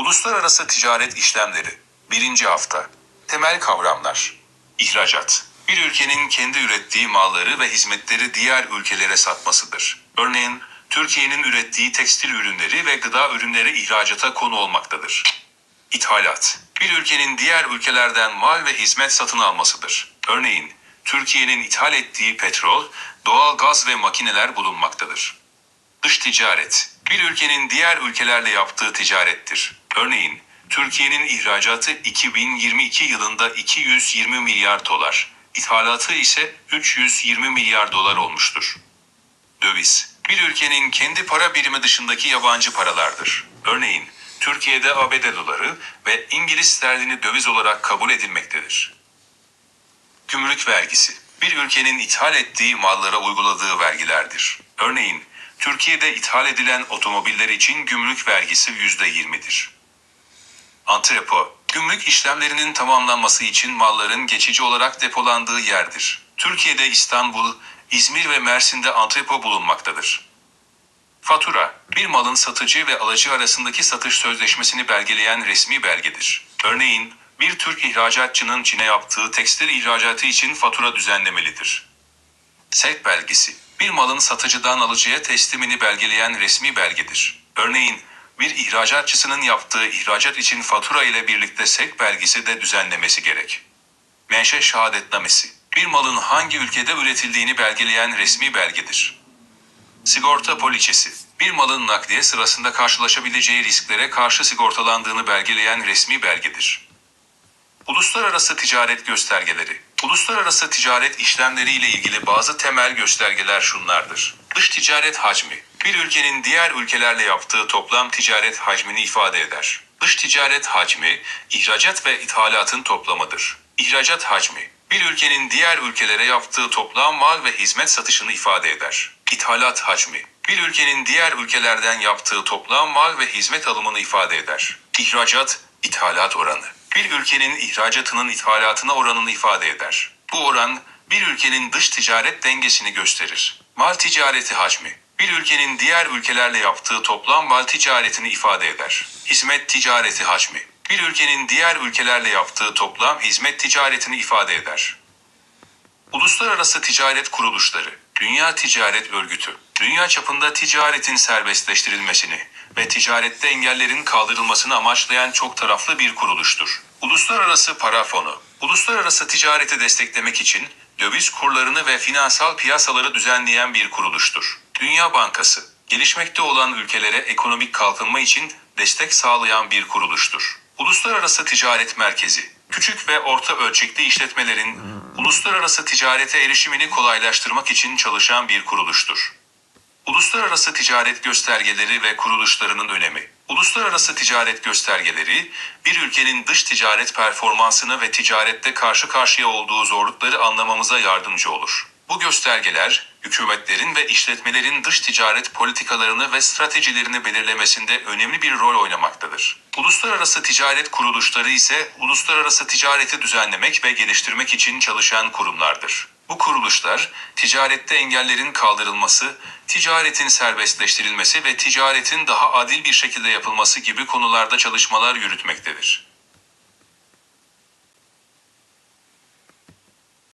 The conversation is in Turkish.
Uluslararası ticaret işlemleri. Birinci hafta. Temel kavramlar. İhracat. Bir ülkenin kendi ürettiği malları ve hizmetleri diğer ülkelere satmasıdır. Örneğin, Türkiye'nin ürettiği tekstil ürünleri ve gıda ürünleri ihracata konu olmaktadır. İthalat. Bir ülkenin diğer ülkelerden mal ve hizmet satın almasıdır. Örneğin, Türkiye'nin ithal ettiği petrol, doğal gaz ve makineler bulunmaktadır. Dış ticaret. Bir ülkenin diğer ülkelerle yaptığı ticarettir. Örneğin, Türkiye'nin ihracatı 2022 yılında 220 milyar dolar, ithalatı ise 320 milyar dolar olmuştur. Döviz. Bir ülkenin kendi para birimi dışındaki yabancı paralardır. Örneğin, Türkiye'de ABD doları ve İngiliz sterlini döviz olarak kabul edilmektedir. Gümrük vergisi. Bir ülkenin ithal ettiği mallara uyguladığı vergilerdir. Örneğin, Türkiye'de ithal edilen otomobiller için gümrük vergisi %20'dir. Antrepo, gümrük işlemlerinin tamamlanması için malların geçici olarak depolandığı yerdir. Türkiye'de İstanbul, İzmir ve Mersin'de antrepo bulunmaktadır. Fatura, bir malın satıcı ve alıcı arasındaki satış sözleşmesini belgeleyen resmi belgedir. Örneğin, bir Türk ihracatçının Çin'e yaptığı tekstil ihracatı için fatura düzenlemelidir. Sevk belgesi, bir malın satıcıdan alıcıya teslimini belgeleyen resmi belgedir. Örneğin, bir ihracatçısının yaptığı ihracat için fatura ile birlikte sevk belgesi de düzenlemesi gerek. Menşe şehadetnamesi, bir malın hangi ülkede üretildiğini belgeleyen resmi belgedir. Sigorta poliçesi, bir malın nakliye sırasında karşılaşabileceği risklere karşı sigortalandığını belgeleyen resmi belgedir. Uluslararası ticaret göstergeleri. Uluslararası ticaret işlemleri ile ilgili bazı temel göstergeler şunlardır. Dış ticaret hacmi. Bir ülkenin diğer ülkelerle yaptığı toplam ticaret hacmini ifade eder. Dış ticaret hacmi, ihracat ve ithalatın toplamıdır. İhracat hacmi, bir ülkenin diğer ülkelere yaptığı toplam mal ve hizmet satışını ifade eder. İthalat hacmi, bir ülkenin diğer ülkelerden yaptığı toplam mal ve hizmet alımını ifade eder. İhracat, ithalat oranı, bir ülkenin ihracatının ithalatına oranını ifade eder. Bu oran, bir ülkenin dış ticaret dengesini gösterir. Mal ticareti hacmi, bir ülkenin diğer ülkelerle yaptığı toplam mal ticaretini ifade eder. Hizmet ticareti hacmi, bir ülkenin diğer ülkelerle yaptığı toplam hizmet ticaretini ifade eder. Uluslararası ticaret kuruluşları, Dünya Ticaret Örgütü, dünya çapında ticaretin serbestleştirilmesini ve ticarette engellerin kaldırılmasını amaçlayan çok taraflı bir kuruluştur. Uluslararası Para Fonu, uluslararası ticareti desteklemek için döviz kurlarını ve finansal piyasaları düzenleyen bir kuruluştur. Dünya Bankası, gelişmekte olan ülkelere ekonomik kalkınma için destek sağlayan bir kuruluştur. Uluslararası Ticaret Merkezi, küçük ve orta ölçekli işletmelerin uluslararası ticarete erişimini kolaylaştırmak için çalışan bir kuruluştur. Uluslararası ticaret göstergeleri ve kuruluşlarının önemi. Uluslararası ticaret göstergeleri, bir ülkenin dış ticaret performansını ve ticarette karşı karşıya olduğu zorlukları anlamamıza yardımcı olur. Bu göstergeler, hükümetlerin ve işletmelerin dış ticaret politikalarını ve stratejilerini belirlemesinde önemli bir rol oynamaktadır. Uluslararası ticaret kuruluşları ise uluslararası ticareti düzenlemek ve geliştirmek için çalışan kurumlardır. Bu kuruluşlar, ticarette engellerin kaldırılması, ticaretin serbestleştirilmesi ve ticaretin daha adil bir şekilde yapılması gibi konularda çalışmalar yürütmektedir.